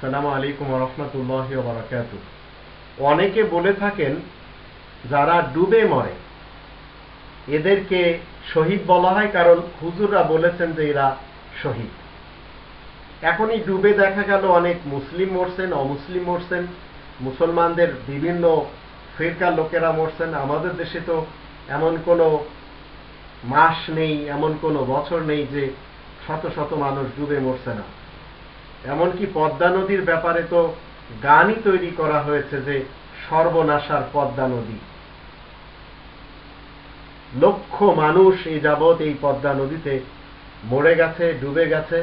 সালাম আলাইকুম রহমতুল্লাহ বারাকাত অনেকে বলে থাকেন, যারা ডুবে মরে, এদেরকে শহীদ বলা হয় কারণ হুজুররা বলেছেন যে এরা শহীদ। এখনই ডুবে দেখা গেল অনেক মুসলিম মরছেন, অমুসলিম মরছেন, মুসলমানদের বিভিন্ন ফিরকার লোকেরা মরছেন। আমাদের দেশে তো এমন কোনো মাস নেই, এমন কোনো বছর নেই যে শত শত মানুষ ডুবে মরছে না। এমনকি পদ্মা নদীর ব্যাপারে তো গানই তৈরি করা হয়েছে যে সর্বনাশার পদ্মা নদী। লক্ষ মানুষ এই যাবৎ এই পদ্মা নদীতে মরে গেছে, ডুবে গেছে,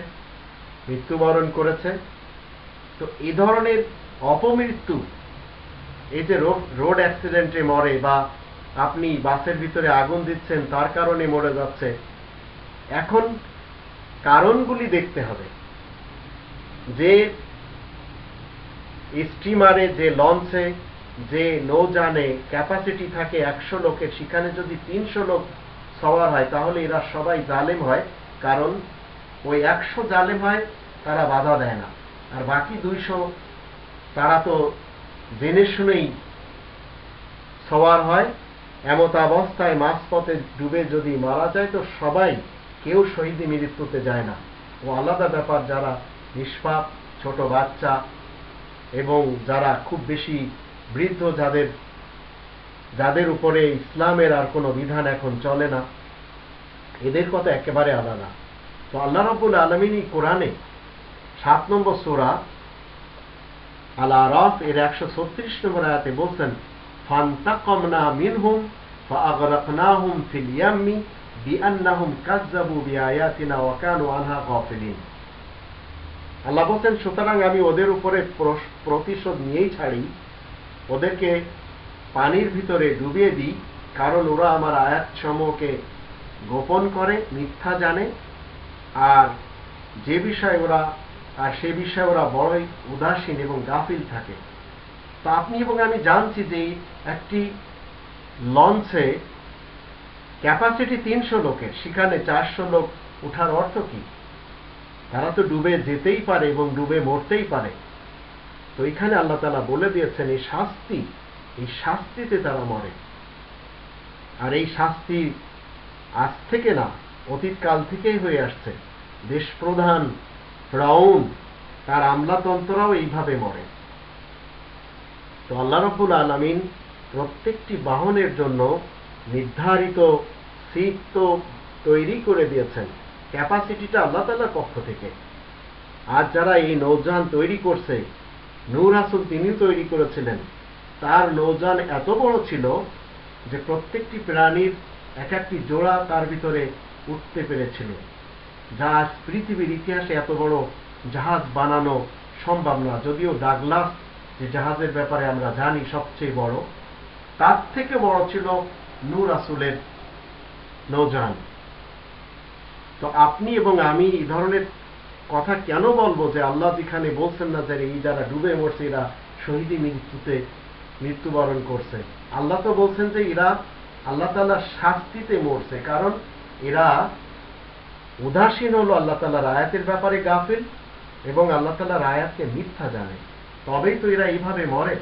মৃত্যুবরণ করেছে। তো এই ধরনের অপমৃত্যু, এই যে রোড অ্যাক্সিডেন্টে মরে বা আপনি বাসের ভিতরে আগুন দিচ্ছেন, তার কারণে মরে যাচ্ছে, এখন কারণগুলি দেখতে হবে। যে স্টিমারে যে লঞ্চে, যে নৌযানে ক্যাপাসিটি থাকে একশো লোকের, সেখানে যদি তিনশো লোক সওয়ার হয়, তাহলে এরা সবাই জালেম হয়। কারণ ওই একশো জালেম হয়, তারা বাধা দেয় না। আর বাকি দুইশো, তারা তো জেনে শুনেই সওয়ার হয়। এমত অবস্থায় মাঝপথে ডুবে যদি মারা যায়, তো সবাই কেউ শহীদি মৃত্যুতে যায় না ও আলাদা ব্যাপার যারা নিষ্পাপ ছোট বাচ্চা এবং যারা খুব বেশি বৃদ্ধ যাদের যাদের উপরে ইসলামের আর কোনো বিধান এখন চলে না এদের কথা একেবারে আলাদা তো আল্লাহ রব্বুল আলমিনী কোরআনে সাত নম্বর সোরা আল আরফ এর একশো ছত্রিশ নম্বর আয়াতে বলছেন ফান্তাকমনা মিনহুম فأغرقناهم في اليم বিআন্নাহুম বিআয়াতিনা ওয়া কানু আনহা গাফিলিন। আল্লাহ সুতরাং আমি ওদের উপরে প্রতিশোধ নিয়েই ছাড়ি। ওদেরকে পানির ভিতরে ডুবিয়ে দিই, কারণ ওরা আমার আয়াত সমূহকে গোপন করে, মিথ্যা জানে। আর যে বিষয়ে ওরা, আর সে বিষয়ে ওরা বড়ই উদাসীন এবং গাফিল থাকে। তা আপনি এবং আমি জানছি যে একটি লঞ্চে ক্যাপাসিটি তিনশো লোকের, সেখানে চারশো লোক উঠার অর্থ কি? তারা তো ডুবে যেতেই পারে এবং ডুবে মরতেই পারে। তো এখানে আল্লাহ তালা বলে দিয়েছেন, এই শাস্তি, এই শাস্তিতে তারা মরে। আর এই শাস্তি আজ থেকে না অতীতকাল থেকেই হয়ে আসছে। দেশ প্রধান ফ্রাউন তার আমলাতন্ত্ররাও এইভাবে মরে। তো আল্লাহ রব্বুল আলমিন প্রত্যেকটি বাহনের জন্য নির্ধারিত সিট তো তৈরি করে দিয়েছেন। ক্যাপাসিটিটা আল্লাহ তালার পক্ষ থেকে। আর যারা এই নৌযান তৈরি করছে, নূর হাসুল তিনিও তৈরি করেছিলেন। তার নৌযান এত বড় ছিল যে প্রত্যেকটি প্রাণীর এক একটি জোড়া তার ভিতরে উঠতে পেরেছিল। যা পৃথিবীর ইতিহাসে এত বড় জাহাজ বানানো সম্ভব না। যদিও ডাগলাস যে জাহাজের ব্যাপারে আমরা জানি সবচেয়ে বড়, তার থেকে বড় ছিল নূর আসুলের নৌজান তো আপনি এবং আমি এই ধরনের কথা কেন বলব যে আল্লাহ যেখানে বলছেন না যে এই যারা ডুবে মরছে, এরা শহীদি মৃত্যুতে মৃত্যুবরণ করছে। আল্লাহ তো বলছেন যে এরা আল্লাহ তাল্লাহ শাস্তিতে মরছে, কারণ এরা উদাসীন হলো আল্লাহ তাল্লাহর আয়াতের ব্যাপারে গাফিল এবং আল্লাহ তাল্লাহর আয়াতকে মিথ্যা জানে। তবেই তো এরা এইভাবে মরে।